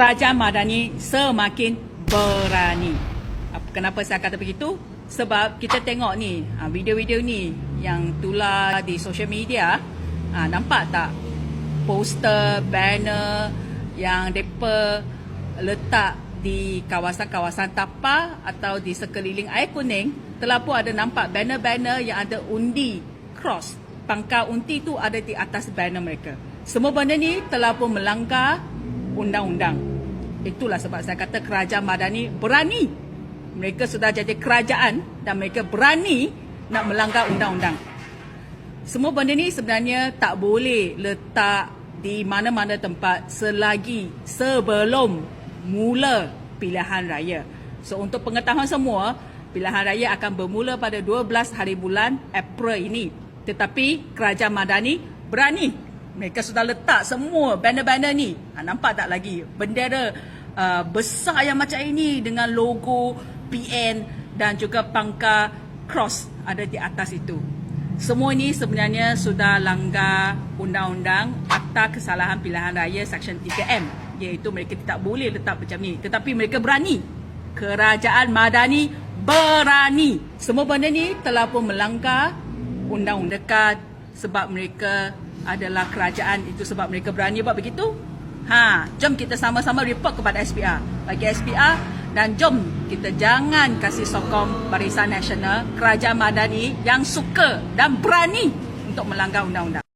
kerajaan Madani semakin berani. Apa- Kenapa saya kata begitu? Sebab kita tengok ni, ah, video-video ni yang tular di social media, ah, nampak tak poster, banner yang mereka letak di kawasan-kawasan tapar atau di sekeliling air kuning telah pun ada nampak banner-banner yang ada undi cross pangkal unti tu ada di atas banner mereka semua benda ni telah pun melanggar undang-undang itulah sebab saya kata kerajaan Madani berani mereka sudah jadi kerajaan dan mereka berani nak melanggar undang-undang semua benda ni sebenarnya tak boleh letak di mana-mana tempat selagi sebelum mula pilihan raya. So untuk pengetahuan semua, pilihan raya akan bermula pada 12 hari bulan April ini. Tetapi kerajaan Madani berani. Mereka sudah letak semua banner-banner ni. Ha, nampak tak lagi bendera uh, besar yang macam ini dengan logo PN dan juga pangkal cross ada di atas itu. Semua ini sebenarnya sudah langgar undang-undang Akta Kesalahan Pilihan Raya Seksyen 3M iaitu mereka tidak boleh letak macam ni tetapi mereka berani Kerajaan Madani berani semua benda ni telah pun melanggar undang-undang dekat sebab mereka adalah kerajaan. Itu sebab mereka berani buat begitu. Ha jom kita sama-sama report kepada SPR bagi SPR dan jom kita jangan kasih sokong Barisan Nasional Kerajaan Madani yang suka dan berani untuk melanggar undang-undang